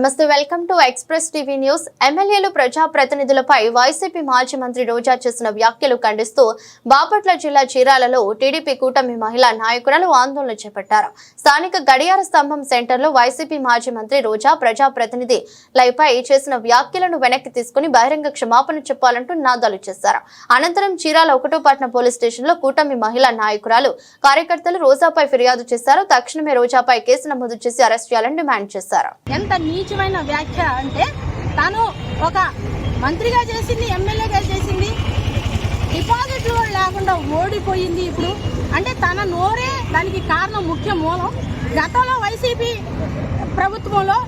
నమస్తే welcome to Express TV news. ఎమ్మెల్యేలు ప్రజాప్రతినిధులపై వైసీపీ మాజీ మంత్రి రోజా చేసిన వ్యాఖ్యలు ఖండిస్తూ బాపట్ల జిల్లా చీరాలలో టీడీపీ కూటమి మహిళా నాయకురాలు ఆందోళన చేపట్టారు. స్థానిక గడియార స్తంభం సెంటర్లో వైసీపీ మాజీ మంత్రి రోజా ప్రజాప్రతినిధి లైపై చేసిన వ్యాఖ్యలను వెనక్కి తీసుకుని బహిరంగ క్షమాపణ చెప్పాలంటూ నినాదాలు చేశారు. అనంతరం చీరాల ఒకటో పట్న పోలీస్ స్టేషన్లో కూటమి మహిళా నాయకురాలు కార్యకర్తలు రోజాపై ఫిర్యాదు చేశారు. తక్షణమే రోజాపై కేసు నమోదు చేసి అరెస్ట్ చేయాలని డిమాండ్ చేశారు. ముఖ్యమైన వ్యాఖ్య అంటే తను ఒక మంత్రిగా చేసింది ఎమ్మెల్యేగా చేసింది. డిపాజిట్లు లేకుండా ఓడిపోయింది ఇప్పుడు. అంటే తన నోరే దానికి కారణం ముఖ్య మూలం. గతంలో వైసీపీ ప్రభుత్వంలో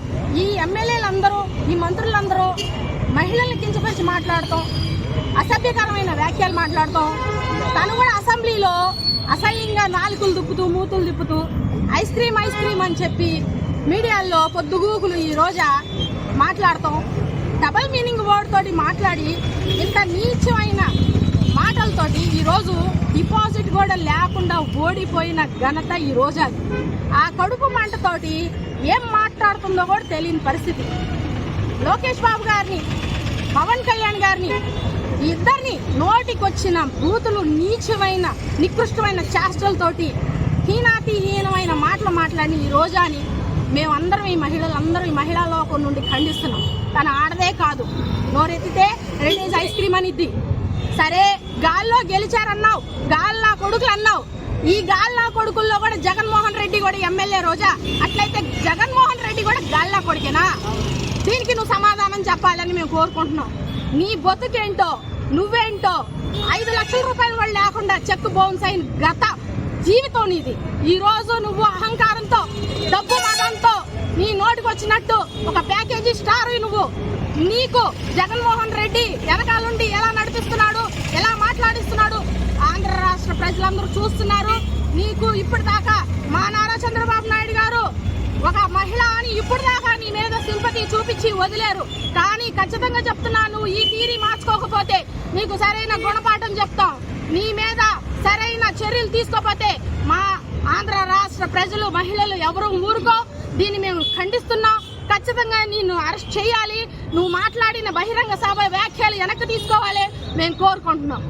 ఈ ఎమ్మెల్యేలందరూ ఈ మంత్రులందరూ మహిళల్ని కించపరిచి మాట్లాడతాం అసభ్యకరమైన వ్యాఖ్యలు మాట్లాడతాం తను కూడా అసెంబ్లీలో అసహ్యంగా నాలుకలు దుప్పుతూ మూతులు తిప్పుతూ ఐస్ క్రీమ్ ఐస్ క్రీమ్ అని చెప్పి మీడియాల్లో పొద్దుగూకులు ఈ రోజా మాట్లాడతాం. డబల్ మీనింగ్ వర్డ్ తోటి మాట్లాడి ఇంత నీచమైన మాటలతోటి ఈరోజు డిపాజిట్ కూడా లేకుండా ఓడిపోయిన ఘనత ఈ రోజా ఆ కడుపు మంటతోటి ఏం మాట్లాడుతుందో కూడా తెలియని పరిస్థితి. లోకేష్ బాబు గారిని పవన్ కళ్యాణ్ గారిని ఇద్దరిని నోటికొచ్చిన బూతులు నీచమైన నికృష్టమైన చేష్టలతోటి హీనాతిహీనమైన మాటలు మాట్లాడి ఈ రోజాని మేమందరం ఈ మహిళలందరూ ఈ మహిళా లోకం నుండి ఖండిస్తున్నాం. తను ఆడదే కాదు. నోరెత్తితే రెండేజ్ ఐస్ క్రీమ్ అనిద్ది సరే గాల్లో గెలిచారన్నావు. గాల్ నా కొడుకులు అన్నావు ఈ గాల్ నా కొడుకుల్లో కూడా జగన్మోహన్ రెడ్డి కూడా ఎమ్మెల్యే రోజా. అట్లయితే జగన్మోహన్ రెడ్డి కూడా గాల్లా కొడుకేనా? దీనికి నువ్వు సమాధానం చెప్పాలని మేము కోరుకుంటున్నాం. నీ బతుకేంటో నువ్వేంటో ఐదు లక్షల రూపాయలు కూడా లేకుండా చెక్ బౌన్స్ అయిన గత జీవితం నీది. ఈ రోజు నువ్వు అహంకారంతో డబ్బు నీ నోటికి వచ్చినట్టు ఒక ప్యాకేజీ స్టార్ నువ్వు. నీకు జగన్మోహన్ రెడ్డి వెనకాలండి ఎలా నడిపిస్తున్నాడు ఎలా మాట్లాడిస్తున్నాడు ఆంధ్ర రాష్ట్ర ప్రజలందరూ చూస్తున్నారు. నీకు ఇప్పటిదాకా మా నారా చంద్రబాబు నాయుడు గారు ఒక మహిళ అని ఇప్పుడు దాకా నీ మీద సింపతి చూపించి వదిలేరు. కానీ ఖచ్చితంగా చెప్తున్నా నువ్వు ఈ తీరి మార్చుకోకపోతే నీకు సరైన గుణపాఠం చెప్తాం. నీ మీద సరైన చర్యలు తీసుకోకపోతే మా ఆంధ్ర రాష్ట్ర ప్రజలు మహిళలు ఎవరు ఊరుకో దీన్ని మేము ఖండిస్తున్నాం. ఖచ్చితంగా నిన్ను అరెస్ట్ చేయాలి. నువ్వు మాట్లాడిన బహిరంగ సభ వ్యాఖ్యలు వెనక్కి తీసుకోవాలి. మేము కోరుకుంటున్నాం.